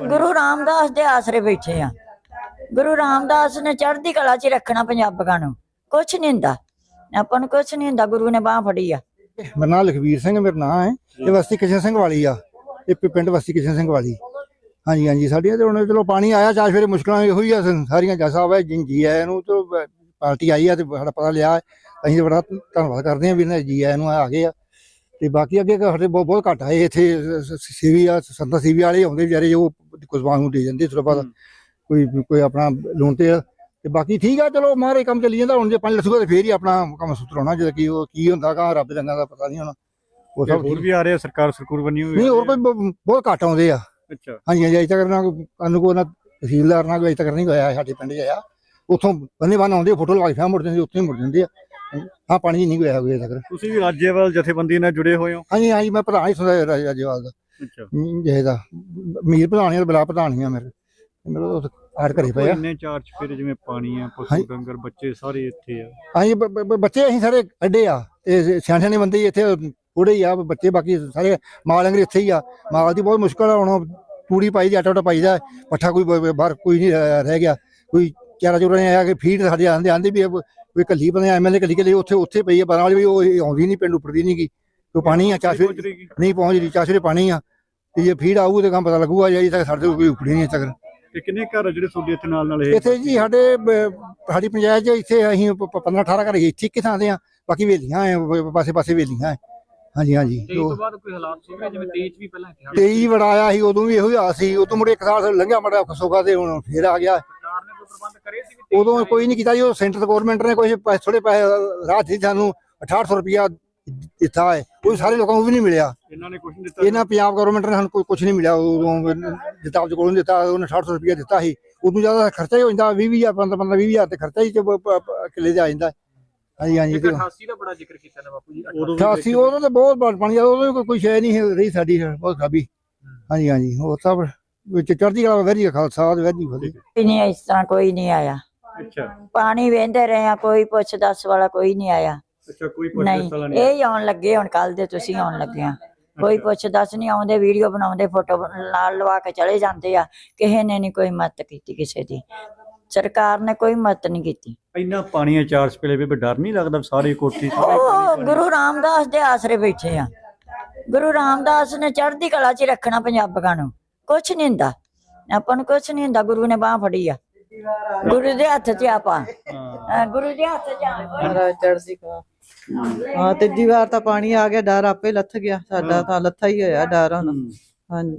ਗੁਰੂ ਰਾਮਦਾਸ ਦੇ ਆਸਰੇ ਬੈਠੇ ਆ। ਗੁਰੂ ਰਾਮਦਾਸ ਨੇ ਚੜ੍ਹਦੀ ਕਲਾ 'ਚ ਰੱਖਣਾ ਪੰਜਾਬੀਆਂ ਨੂੰ। ਕੁਛ ਨਹੀਂ ਹੁੰਦਾ। ਆਪਾਂ ਨੂੰ ਕੁਛ ਨਹੀਂ ਹੁੰਦਾ। ਗੁਰੂ ਨੇ ਬਾਹ ਫੜੀ ਆ। ਮੇਰਾ ਨਾਮ ਲਖਵੀਰ ਸਿੰਘ, ਮੇਰਾ ਨਾਮ ਹੈ। ਇਹ ਵਸਤੀ ਕਿਸ਼ਨ ਸਿੰਘ ਵਾਲੀ ਆ। ਇਹ ਪਿੰਡ ਵਸਤੀ ਕਿਸ਼ਨ ਸਿੰਘ ਵਾਲੀ। ਹਾਂਜੀ ਹਾਂਜੀ। ਸਾਡੀਆਂ ਤੇ ਹੁਣ ਚਲੋ ਪਾਣੀ ਆਇਆ ਚਾਹ ਫਿਰ ਮੁਸ਼ਕਲਾਂ ਇਹੋ ਹੀ ਆ। ਸਾਰੀਆਂ ਜੱਜ ਸਾਹਿਬ ਜੀ ਆਇਆਂ ਨੂੰ ਚਲੋ ਪਾਰਟੀ ਆਈ ਆ ਤੇ ਸਾਡਾ ਪਤਾ ਲਿਆ। ਅਸੀਂ ਬੜਾ ਧੰਨਵਾਦ ਕਰਦੇ ਹਾਂ ਵੀ ਇਹਨਾਂ ਜੀ ਆਇਆਂ ਨੂੰ ਆ ਗਏ ਆ। ਤੇ ਬਾਕੀ ਅੱਗੇ ਸਾਡੇ ਬਹੁਤ ਬਹੁਤ ਘੱਟ ਆਏ ਇੱਥੇ। ਸੀਵੀ ਆ, ਸੰਤਾ ਸੀਵੀ ਵਾਲੇ ਆਉਂਦੇ ਵਿਚਾਰੇ, ਜੋ ਕੁਸਬਾਨ ਨੂੰ ਦੇ ਜਾਂਦੇ ਥੋੜਾ ਬਾਅਦ ਕੋਈ ਕੋਈ ਆਪਣਾ ਲੋਨ ਤੇ ਆ। ਤੇ ਬਾਕੀ ਠੀਕ ਆ ਚਲੋ ਮਾਰੇ ਕੰਮ ਚੱਲੀ ਜਾਂਦਾ ਹੁਣ ਜੇ ਪੰਜ ਲੱਸੂਗਾ ਤੇ ਫੇਰ ਹੀ ਆਪਣਾ ਕੰਮ ਸੁਤਰਾਉਣਾ ਜਦੋਂ ਕੀ ਉਹ ਕੀ ਹੁੰਦਾ ਕਾ ਰੱਬ ਦੇ ਰੰਗਾਂ ਦਾ ਪਤਾ ਨਹੀਂ ਹੁਣ। ਉਹ ਸਭ ਹੋਰ ਵੀ ਆ ਰਹੇ ਆ, ਸਰਕਾਰ ਸਰਕੂਰ ਬਣੀ ਹੋਈ ਨਹੀਂ ਹੋਰ ਕੋਈ ਬ- ਬਹੁਤ ਘੱਟ ਆਉਂਦੇ ਆ। ਅੱਛਾ। ਹਾਂਜੀ ਹਾਂਜੀ ਅਜੇ ਤੱਕ ਨਾ ਕੰਨ ਕੋ ਨਾ ਤਹਿਸੀਲਦਾਰ ਨਾਲ ਅਜੇ ਤੱਕ ਨਹੀਂ ਹੋਇਆ ਸਾਡੇ ਪਿੰਡ 'ਚ ਆਇਆ। ਉੱਥੋਂ ਬੰਦੇ ਬੰਨ ਆਉਂਦੇ ਫੋਟੋ ਲਵਾ ਕੇ ਫੇਰ ਮੁੜ ਜਾਂਦੇ ਉੱਥੇ ਹੀ ਮੁੜ ਜਾਂਦੇ ਆ। ਹਾਂ ਪਾਣੀ ਨਹੀਂ ਹੋਇਆ ਅਜੇ ਤੱਕ। ਤੁਸੀਂ ਵੀ ਰਾਜੇਵਾਲ ਜਥੇਬੰਦੀ ਨਾਲ ਜੁੜੇ ਹੋਏ ਹੋ? ਹਾਂਜੀ ਹਾਂਜੀ ਮੈਂ ਪ੍ਰਧਾਨ ਹੀ ਸੁਣਦਾ ਰਾਜਾ ਜਵਾਲ ਦਾ। ਅੱਛਾ। ਜਿਹੇ ਦਾ। ਮੀਰ ਪ੍ਰਧਾਨ ਹੀ ਬਲਾ ਪ੍ਰਧਾਨ ਹੀ ਆ ਮੇਰੇ। ਮੇਰੇ ਉਹ ਆੜ ਘਰੇ ਪਏ ਆ ਇੰਨੇ ਚਾਰ ਚਫੇਰੇ ਜਿਵੇਂ ਪਾਣੀ ਆ ਪਸ਼ੂ। ਡੰਗਰ ਬੱਚੇ ਸਾਰੇ ਇੱਥੇ ਆ। ਅਸੀਂ ਬ- ਬ- ਬ- ਬੱਚੇ ਅਸੀਂ ਸਾਰੇ ਅੱਡੇ ਆ। ਤੇ ਸਿਆਣੇ ਸਿਆਣੇ ਬੰਦੇ ਹੀ ਇੱਥੇ ਥੋੜੇ ਹੀ ਆ ਬੱਚੇ ਬਾਕੀ ਸਾਰੇ ਮਾਲ ਅੰਗਰ ਇੱਥੇ ਹੀ ਆ। ਮਾਲ ਦੀ ਬਹੁਤ ਮੁਸ਼ਕਲ ਆ ਹੁਣ ਪੂੜੀ ਪਾਈ ਦੀ ਆਟਾ ਆਟਾ ਪਾਈ ਦਾ ਪੱਠਾ ਕੋਈ ਬ- ਬ- ਬਾਹਰ ਕੋਈ ਨਹੀਂ ਰਹਿ ਰਹਿ ਗਿਆ। ਕੋਈ ਚਾਰਾ ਚੋਰਾ ਨਹੀਂ ਆਇਆ ਕਿ ਫੀਡ ਸਾਡੇ ਆਂਦੇ ਆਂਦੇ ਵੀ ਇਹ ਕੋਈ ਕੱਲੀ ਬੰਦੇ ਐਮਐਲਏ ਕੱਲੀ ਕੱਲੀ ਉੱਥੇ ਉੱਥੇ ਪਈ ਆ ਬਾਰਾਂ ਵਾਲੀ ਵੀ ਉਹ ਇਹ ਆਉਂਦੀ ਨਹੀਂ ਪਿੰਡ ਉੱਪਰਦੀ ਨਹੀਂ ਗੀ ਕੋਈ ਪਾਣੀ ਆ ਚਾਸ਼ੇ ਨਹੀਂ ਪਹੁੰਚ ਰਹੀ ਚਾਸ਼ੇ ਪਾਣੀ ਆ। ਤੇ ਜੇ ਫੀਡ ਆਊ ਤੇ ਕੰਮ ਪਤਾ ਲੱਗੂਗਾ ਜੇ ਅਜੇ ਤੱਕ ਸਾਡੇ ਕੋਲ ਕੋਈ ਉਪੜੀ ਨਹੀਂ ਅਜੇ ਤੱਕ। ਤੇ ਕਿੰਨੇ ਘਰ ਆ ਜਿਹੜੇ ਤੁਹਾਡੇ ਇੱਥੇ ਨਾਲ ਨਾਲ ਇਹ? ਇੱਥੇ ਜੀ ਸਾਡੇ ਬ- ਸਾਡੀ ਪੰਚਾਇਤ 'ਚ ਇੱਥੇ ਅਸੀਂ 15 18 ਘਰ ਇੱਥੇ ਇੱਕ ਥਾਂ ਤੇ ਆ ਬਾਕੀ ਵੇਲੀਆਂ ਆ ਪਾਸੇ ਪਾਸੇ ਵੇਲੀਆਂ ਆ। ਹਾਂਜੀ ਹਾਂਜੀ। ਤੇ ਇਸ ਤੋਂ ਬਾਅਦ ਕੋਈ ਹਾਲਾਤ ਸੀਗੇ ਜਿਵੇਂ ਤੇਜ ਵੀ ਪਹਿਲਾਂ ਇੱਥੇ ਤੇ ਹੀ ਬੜਾ ਆਇਆ ਸੀ ਉਦੋਂ ਵੀ ਇਹੋ ਹੀ ਆ ਸੀ ਉਦੋਂ ਮੁੜੇ ਇੱਕ ਸਾਲ ਲੰਘਿਆ ਮੜਾ ਖਸੋਗਾ ਤੇ ਹੁਣ ਫੇਰ ਆ ਗਿਆ। ਸਰਕਾਰ ਨੇ ਕੋਈ ਪ੍ਰਬੰਧ ਕਰੇ ਸੀ ਵੀ ਉਦੋਂ ਕੋਈ ਨਹੀਂ ਕੀਤਾ ਜੀ ਉਹ ਸੈਂਟਰ ਗਵਰਨਮੈਂਟ ਨੇ ਕੋਈ ਪੈਸੇ ਥੋੜੇ ਪੈਸੇ ਰਾਤ ਦੀ ਸਾਨੂੰ 6800 ਰੁਪਇਆ ਦਿੱਤਾ ਹੈ ਉਹ ਸਾਰੇ ਲੋਕਾਂ ਨੂੰ ਵੀ ਨਹੀਂ ਮਿਲਿਆ। ਇਹਨਾਂ ਨੇ ਕੁਝ ਨਹੀਂ ਦਿੱਤਾ। ਇਹਨਾਂ ਪੰਜਾਬ ਗਵਰਨਮੈਂਟ ਨੇ ਸਾਨੂੰ ਕੋਈ ਕੁਝ ਨਹੀਂ ਮਿਲਿਆ ਉਦੋਂ ਦਿੱਤਾ ਆਪ ਕੋਲੋਂ ਦਿੱਤਾ ਉਹਨੇ 6800 ਰੁਪਇਆ ਦਿੱਤਾ ਸੀ। ਉਦੋਂ ਜ਼ਿਆਦਾ ਖਰਚਾ ਹੀ ਹੋ ਜਾਂਦਾ 20 ਹਜ਼ਾਰ 15 15 20 ਹਜ਼ਾਰ ਤੇ ਖਰਚਾ ਹੀ ਕਿੱਲੇ ਦਾ ਆ ਜਾਂਦਾ। ਹਾਂਜੀ ਹਾਂਜੀ ਤੇ 88 ਦਾ ਬੜਾ ਜ਼ਿਕਰ ਕੀਤਾ ਨੇ ਬਾਪੂ ਜੀ ਉਦੋਂ ਵੀ 88 ਉਦੋਂ ਤਾਂ ਬਹੁਤ ਬੜ- ਪਾਣੀ ਆ ਉਦੋਂ ਕੋਈ- ਕੋਈ ਸ਼ੈ ਨਹੀਂ ਰਹੀ ਸਾਡੀ ਬਹੁਤ ਖਾਬੀ ਹਾਂਜੀ ਹਾਂਜੀ ਉਹ ਸਭ ਵਿੱਚ ਚੜ੍ਹਦੀ ਕਲਾ ਵੈਰੀ ਖਾਲਸਾ ਵੈਰੀ ਫਤਿਹ। ਨਹੀਂ ਇਸ ਤਰ੍ਹਾਂ ਕੋਈ ਨਹੀਂ ਆਇਆ। ਅੱਛਾ। ਪਾਣੀ ਵੇਂਦੇ ਰਹੇ ਆ ਕੋਈ ਪੁੱਛ ਦੱਸ ਵਾਲਾ ਕੋਈ ਨਹੀਂ ਆਇਆ। ਅੱਛਾ ਕੋਈ ਪੁੱਛ ਨਹੀਂ ਸਲਾ ਨਹੀਂ ਇਹ ਹੀ ਆਉਣ ਲੱਗੇ ਹੁਣ ਕੱਲ ਦੇ ਤੁਸੀਂ ਆਉਣ ਲੱਗੇ ਆ। ਕੋਈ ਪੁੱਛ ਦੱਸ ਨਹੀਂ ਆਉਂਦੇ ਵੀਡੀਓ ਬਣਾਉਂਦੇ ਫੋਟੋ ਨਾਲ ਲਵਾ ਕੇ ਚਲੇ ਜਾਂਦੇ ਆ। ਕਿਸੇ ਨੇ ਨਹੀਂ ਕੋਈ ਮਦਦ ਕੀਤੀ ਕਿਸੇ ਦੀ। ਸਰਕਾਰ ਨੇ ਕੋਈ ਮਦਦ ਨਹੀਂ ਕੀਤੀ। ਇੰਨਾ ਪਾਣੀ ਆ ਚਾਰ ਸਪੇਲੇ ਵੀ ਡਰ ਨਹੀਂ ਲੱਗਦਾ ਸਾਰੇ ਕੋਠੀ ਉਹ ਗੁਰੂ ਰਾਮਦਾਸ ਦੇ ਆਸਰੇ ਬੈਠੇ ਆ। ਗੁਰੂ ਰਾਮਦਾਸ ਨੇ ਚੜ੍ਹਦੀ ਕਲਾ 'ਚ ਹੀ ਰੱਖਣਾ ਪੰਜਾਬੀਆਂ ਨੂੰ। ਕੁਛ ਨਹੀਂ ਹੁੰਦਾ। ਆਪਾਂ ਨੂੰ ਕੁਛ ਨਹੀਂ ਹੁੰਦਾ ਗੁਰੂ ਨੇ ਬਾਹ ਫੜੀ ਆ। ਗੁਰੂ ਦੇ ਹੱਥ 'ਚ ਆਪਾਂ। ਹਾਂ, ਗੁਰੂ ਦੇ ਹੱਥ 'ਚ ਆ। ਮਹਾਰਾਜ ਚੜ੍ਹਦੀ ਕਲਾ। ਹਾਂ ਤੀਜੀ ਵਾਰ ਤਾਂ ਪਾਣੀ ਆ ਗਿਆ ਡਰ ਆਪੇ ਲੱਥ ਗਿਆ ਸਾਡਾ ਤਾਂ ਲੱਥਾ ਹੀ ਹੋਇਆ ਡਰ ਹੁਣ। ਹਾਂਜੀ।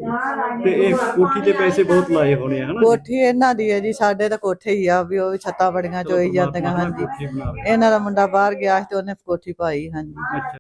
ਤੇ ਇਹ ਕੋਠੀ ਦੇ ਪੈਸੇ ਬਹੁਤ ਲਾਏ ਹੋਣੇ ਹਨਾ ਕੋਠੀ ਇਹਨਾਂ ਦੀ ਹੈ ਜੀ ਸਾਡੇ ਤਾਂ ਕੋਠੇ ਹੀ ਆ ਵੀ ਉਹ ਵੀ ਛੱਤਾਂ ਬੜੀਆਂ ਚੋਈ ਜਾਂਦੀਆਂ ਹਾਂਜੀ। ਇਹਨਾਂ ਦਾ ਮੁੰਡਾ ਬਾਹਰ ਗਿਆ ਸੀ ਤੇ ਉਹਨੇ ਕੋਠੀ ਪਾਈ ਹਾਂਜੀ।